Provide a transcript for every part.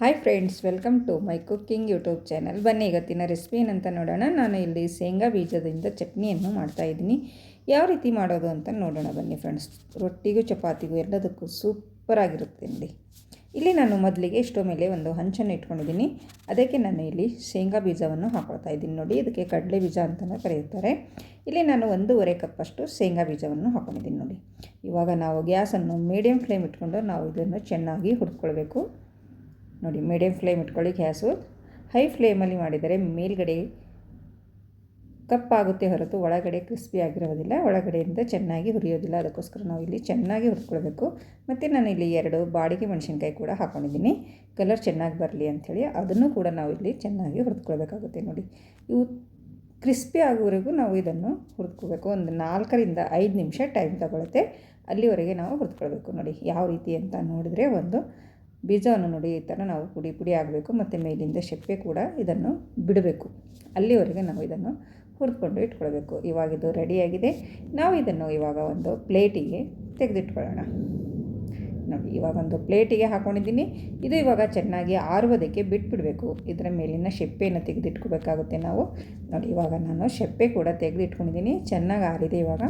Hi friends welcome to my cooking YouTube channel ಬನ್ನಿ ಇವತ್ತಿನ recipe ಏನಂತ ನೋಡೋಣ. ನಾನು ಇಲ್ಲಿ ಶೇಂಗಾ ಬೀಜದಿಂದ ಚಟ್ನಿಯನ್ನು ಮಾಡ್ತಾಯಿದ್ದೀನಿ ಯಾವ ರೀತಿ ಮಾಡೋದು ಅಂತ ನೋಡೋಣ ಬನ್ನಿ ಫ್ರೆಂಡ್ಸ್ ರೊಟ್ಟಿಗೂ ಚಪಾತಿಗೂ ಎಲ್ಲದಕ್ಕೂ ಸೂಪರಾಗಿರುತ್ತೆ ಇಲ್ಲಿ ಇಲ್ಲಿ ನಾನು ಮೊದಲಿಗೆ ಎಷ್ಟೋ ಮೇಲೆ ಒಂದು ಹಂಚನ್ನು ಇಟ್ಕೊಂಡಿದ್ದೀನಿ. ಅದಕ್ಕೆ ನಾನು ಇಲ್ಲಿ ಶೇಂಗಾ ಬೀಜವನ್ನು ಹಾಕೊಳ್ತಾ ಇದ್ದೀನಿ. ನೋಡಿ, ಇದಕ್ಕೆ ಕಡಲೆ ಬೀಜ ಅಂತಲೂ ಕರೆಯುತ್ತಾರೆ. ಇಲ್ಲಿ ನಾನು ಒಂದೂವರೆ ಕಪ್ಪಷ್ಟು ಶೇಂಗಾ ಬೀಜವನ್ನು ಹಾಕೊಂಡಿದ್ದೀನಿ ನೋಡಿ. ಇವಾಗ ನಾವು ಗ್ಯಾಸನ್ನು ಮೀಡಿಯಮ್ ಫ್ಲೇಮ್ ಇಟ್ಕೊಂಡು ನಾವು ಇದನ್ನು ಚೆನ್ನಾಗಿ ಹುಡ್ಕೊಳ್ಬೇಕು ನೋಡಿ ಮೀಡಿಯಮ್ ಫ್ಲೇಮ್ ಇಟ್ಕೊಳ್ಳಿ ಗ್ಯಾಸು. ಹೈ ಫ್ಲೇಮಲ್ಲಿ ಮಾಡಿದರೆ ಮೇಲ್ಗಡೆ ಕಪ್ಪಾಗುತ್ತೆ ಹೊರತು ಒಳಗಡೆ ಕ್ರಿಸ್ಪಿ ಆಗಿರೋದಿಲ್ಲ. ಒಳಗಡೆಯಿಂದ ಚೆನ್ನಾಗಿ ಹುರಿಯೋದಿಲ್ಲ. ಅದಕ್ಕೋಸ್ಕರ ನಾವು ಇಲ್ಲಿ ಚೆನ್ನಾಗಿ ಹುರ್ಕೊಳ್ಬೇಕು. ಮತ್ತು ನಾನು ಇಲ್ಲಿ ಎರಡು ಬಾಡಿಗೆ ಮೆಣಸಿನ್ಕಾಯಿ ಕೂಡ ಹಾಕ್ಕೊಂಡಿದ್ದೀನಿ ಕಲರ್ ಚೆನ್ನಾಗಿ ಬರಲಿ ಅಂಥೇಳಿ ಅದನ್ನು ಕೂಡ ನಾವು ಇಲ್ಲಿ ಚೆನ್ನಾಗಿ ಹುರಿದ್ಕೊಳ್ಬೇಕಾಗುತ್ತೆ ನೋಡಿ. ಇವು ಕ್ರಿಸ್ಪಿ ಆಗೋವರೆಗೂ ನಾವು ಇದನ್ನು ಹುರಿದ್ಕೋಬೇಕು ಒಂದು ನಾಲ್ಕರಿಂದ ಐದು ನಿಮಿಷ ಟೈಮ್ ತಗೊಳುತ್ತೆ. ಅಲ್ಲಿವರೆಗೆ ನಾವು ಹುರಿದ್ಕೊಳ್ಬೇಕು ನೋಡಿ. ಯಾವ ರೀತಿ ಅಂತ ನೋಡಿದರೆ ಒಂದು ಬೀಜವನ್ನು ನೋಡಿ ಈ ಥರ ನಾವು ಪುಡಿ ಪುಡಿ ಆಗಬೇಕು ಮತ್ತು ಮೇಲಿಂದ ಶೆಪ್ಪೆ ಕೂಡ ಇದನ್ನು ಬಿಡಬೇಕು. ಅಲ್ಲಿವರೆಗೆ ನಾವು ಇದನ್ನು ಹುರ್ಕೊಂಡು ಇಟ್ಕೊಳ್ಬೇಕು. ಇವಾಗಿದು ರೆಡಿಯಾಗಿದೆ ನಾವು ಇದನ್ನು ಇವಾಗ ಒಂದು ಪ್ಲೇಟಿಗೆ ತೆಗೆದಿಟ್ಕೊಳ್ಳೋಣ. ನೋಡಿ, ಇವಾಗ ಒಂದು ಪ್ಲೇಟಿಗೆ ಹಾಕ್ಕೊಂಡಿದ್ದೀನಿ ಇದು ಇವಾಗ ಚೆನ್ನಾಗಿ ಆರುವುದಕ್ಕೆ ಬಿಟ್ಬಿಡಬೇಕು. ಇದರ ಮೇಲಿನ ಶೆಪ್ಪೆಯನ್ನು ತೆಗೆದಿಟ್ಕೋಬೇಕಾಗುತ್ತೆ ನಾವು. ನೋಡಿ, ಇವಾಗ ನಾನು ಶೆಪ್ಪೆ ಕೂಡ ತೆಗೆದಿಟ್ಕೊಂಡಿದ್ದೀನಿ. ಚೆನ್ನಾಗಿ ಆರಿದೆ ಇವಾಗ.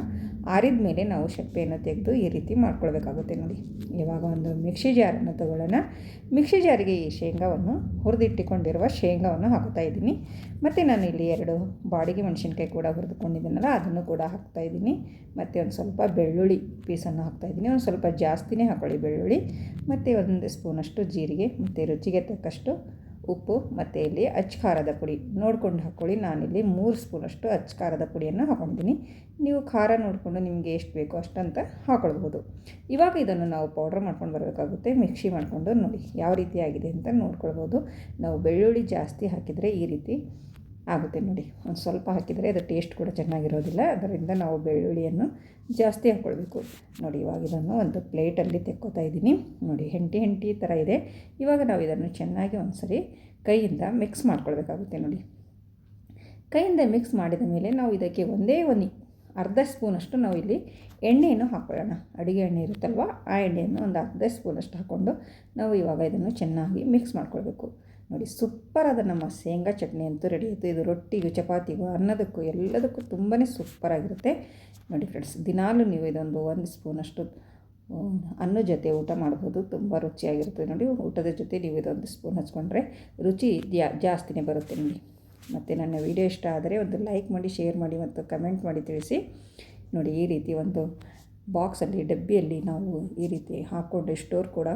ಆರಿದ ಮೇಲೆ ನಾವು ಶೆಪ್ಪೆಯನ್ನು ತೆಗೆದು ಈ ರೀತಿ ಮಾಡ್ಕೊಳ್ಬೇಕಾಗುತ್ತೆ ನೋಡಿ. ಇವಾಗ ಒಂದು ಮಿಕ್ಸಿ ಜಾರನ್ನು ತಗೊಳ್ಳೋಣ. ಮಿಕ್ಸಿ ಜಾರಿಗೆ ಈ ಶೇಂಗಾವನ್ನು ಹುರಿದಿಟ್ಟುಕೊಂಡಿರುವ ಶೇಂಗಾವನ್ನು ಹಾಕ್ತಾ ಇದ್ದೀನಿ. ಮತ್ತು ನಾನು ಇಲ್ಲಿ ಎರಡು ಬಾಡಿಗೆ ಮೆಣಸಿನ್ಕಾಯಿ ಕೂಡ ಹುರಿದುಕೊಂಡಿದ್ದೀನಲ್ಲ, ಅದನ್ನು ಕೂಡ ಹಾಕ್ತಾ ಇದ್ದೀನಿ. ಮತ್ತು ಒಂದು ಸ್ವಲ್ಪ ಬೆಳ್ಳುಳ್ಳಿ ಪೀಸನ್ನು ಹಾಕ್ತಾ ಇದ್ದೀನಿ. ಒಂದು ಸ್ವಲ್ಪ ಜಾಸ್ತಿನೇ ಹಾಕೊಳ್ಳಿ ಮತ್ತು ಒಂದು ಸ್ಪೂನಷ್ಟು ಜೀರಿಗೆ, ಮತ್ತು ರುಚಿಗೆ ತಕ್ಕಷ್ಟು ಉಪ್ಪು, ಮತ್ತು ಇಲ್ಲಿ ಅಚ್ಚ ಖಾರದ ಪುಡಿ. ನೋಡ್ಕೊಂಡು ಹಾಕ್ಕೊಳ್ಳಿ ನಾನಿಲ್ಲಿ ಮೂರು ಸ್ಪೂನಷ್ಟು ಅಚ್ಚ ಖಾರದ ಪುಡಿಯನ್ನು ಹಾಕೊಂಡಿದ್ದೀನಿ. ನೀವು ಖಾರ ನೋಡಿಕೊಂಡು ನಿಮಗೆ ಎಷ್ಟು ಬೇಕೋ ಅಷ್ಟಂತ ಹಾಕೊಳ್ಬೋದು. ಇವಾಗ ಇದನ್ನು ನಾವು ಪೌಡ್ರ್ ಮಾಡ್ಕೊಂಡು ಬರಬೇಕಾಗುತ್ತೆ. ಮಿಕ್ಸಿ ಮಾಡಿಕೊಂಡು ನೋಡಿ ಯಾವ ರೀತಿ ಆಗಿದೆ ಅಂತ ನೋಡ್ಕೊಳ್ಬೋದು. ನಾವು ಬೆಳ್ಳುಳ್ಳಿ ಜಾಸ್ತಿ ಹಾಕಿದರೆ ಈ ರೀತಿ ಆಗುತ್ತೆ ನೋಡಿ. ಒಂದು ಸ್ವಲ್ಪ ಹಾಕಿದರೆ ಅದು ಟೇಸ್ಟ್ ಕೂಡ ಚೆನ್ನಾಗಿರೋದಿಲ್ಲ. ಅದರಿಂದ ನಾವು ಬೆಳ್ಳುಳ್ಳಿಯನ್ನು ಜಾಸ್ತಿ ಹಾಕ್ಕೊಳ್ಬೇಕು ನೋಡಿ, ಇವಾಗ ಇದನ್ನು ಒಂದು ಪ್ಲೇಟಲ್ಲಿ ತೆಕ್ಕೋತಾ ಇದ್ದೀನಿ. ನೋಡಿ, ಹೆಂಟಿ ಹೆಂಟಿ ಥರ ಇದೆ. ಇವಾಗ ನಾವು ಇದನ್ನು ಚೆನ್ನಾಗಿ ಒಂದು ಸರಿ ಕೈಯಿಂದ ಮಿಕ್ಸ್ ಮಾಡ್ಕೊಳ್ಬೇಕಾಗುತ್ತೆ ನೋಡಿ. ಕೈಯಿಂದ ಮಿಕ್ಸ್ ಮಾಡಿದ ಮೇಲೆ ನಾವು ಇದಕ್ಕೆ ಒಂದೇ ಒಂದು ಅರ್ಧ ಸ್ಪೂನಷ್ಟು ನಾವು ಇಲ್ಲಿ ಎಣ್ಣೆಯನ್ನು ಹಾಕ್ಕೊಳ್ಳೋಣ ಅಡುಗೆ ಎಣ್ಣೆ ಇರುತ್ತಲ್ವ, ಆ ಎಣ್ಣೆಯನ್ನು ಒಂದು ಅರ್ಧ ಸ್ಪೂನಷ್ಟು ಹಾಕ್ಕೊಂಡು ನಾವು ಇವಾಗ ಇದನ್ನು ಚೆನ್ನಾಗಿ ಮಿಕ್ಸ್ ಮಾಡ್ಕೊಳ್ಬೇಕು. ನೋಡಿ ಸೂಪರಾದ ನಮ್ಮ ಶೇಂಗಾ ಚಟ್ನಿ ಅಂತೂ ರೆಡಿ ಆಯಿತು. ಇದು ರೊಟ್ಟಿಗೂ, ಚಪಾತಿಗೂ, ಅನ್ನದಕ್ಕೂ, ಎಲ್ಲದಕ್ಕೂ ತುಂಬಾ ಸೂಪರಾಗಿರುತ್ತೆ ನೋಡಿ ಫ್ರೆಂಡ್ಸ್ ದಿನಾಲೂ ನೀವು ಇದೊಂದು ಒಂದು ಸ್ಪೂನಷ್ಟು ಅನ್ನ ಜೊತೆ ಊಟ ಮಾಡ್ಬೋದು. ತುಂಬ ರುಚಿಯಾಗಿರುತ್ತೆ. ನೋಡಿ, ಊಟದ ಜೊತೆ ನೀವು ಇದೊಂದು ಸ್ಪೂನ್ ಹಚ್ಕೊಂಡ್ರೆ ರುಚಿ ಜಾಸ್ತಿನೇ ಬರುತ್ತೆ ನಿಮಗೆ. ಮತ್ತು ನನ್ನ ವಿಡಿಯೋ ಇಷ್ಟ ಆದರೆ ಒಂದು ಲೈಕ್ ಮಾಡಿ ಶೇರ್ ಮಾಡಿ ಮತ್ತು ಕಮೆಂಟ್ ಮಾಡಿ ತಿಳಿಸಿ. ನೋಡಿ, ಈ ರೀತಿ ಒಂದು ಬಾಕ್ಸಲ್ಲಿ, ಡಬ್ಬಿಯಲ್ಲಿ ನಾವು ಈ ರೀತಿ ಹಾಕ್ಕೊಂಡು ಸ್ಟೋರ್ ಕೂಡ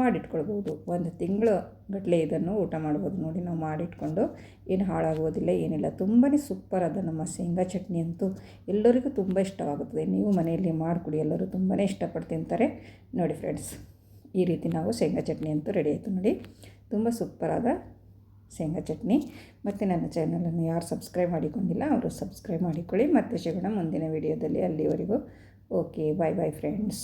ಮಾಡಿಟ್ಕೊಳ್ಬೋದು. ಒಂದು ತಿಂಗಳು ಗಟ್ಟಲೆ ಇದನ್ನು ಊಟ ಮಾಡ್ಬೋದು ನೋಡಿ ನಾವು ಮಾಡಿಟ್ಕೊಂಡು. ಏನು ಹಾಳಾಗೋದಿಲ್ಲ, ಏನಿಲ್ಲ. ತುಂಬಾ ಸೂಪರ್ ನಮ್ಮ ಶೇಂಗಾ ಚಟ್ನಿ ಅಂತೂ ಎಲ್ಲರಿಗೂ ತುಂಬ ಇಷ್ಟವಾಗುತ್ತದೆ. ನೀವು ಮನೆಯಲ್ಲಿ ಮಾಡಿಕೊಡಿ, ಎಲ್ಲರೂ ತುಂಬಾ ಇಷ್ಟಪಟ್ಟು ತಿಂತಾರೆ. ನೋಡಿ ಫ್ರೆಂಡ್ಸ್, ಈ ರೀತಿ ನಾವು ಶೇಂಗಾ ಚಟ್ನಿ ಅಂತೂ ರೆಡಿ ಆಯಿತು ನೋಡಿ. ತುಂಬ ಸೂಪರಾದ ಶೇಂಗಾ ಚಟ್ನಿ. ಮತ್ತು ನನ್ನ ಚಾನಲನ್ನು ಯಾರು ಸಬ್ಸ್ಕ್ರೈಬ್ ಮಾಡಿಕೊಂಡಿಲ್ಲ, ಅವರು ಸಬ್ಸ್ಕ್ರೈಬ್ ಮಾಡಿಕೊಳ್ಳಿ. ಮತ್ತು ಸಿಗೋಣ ಮುಂದಿನ ವೀಡಿಯೋದಲ್ಲಿ. ಅಲ್ಲಿವರೆಗೂ ಓಕೆ ಬಾಯ್ ಬಾಯ್ ಫ್ರೆಂಡ್ಸ್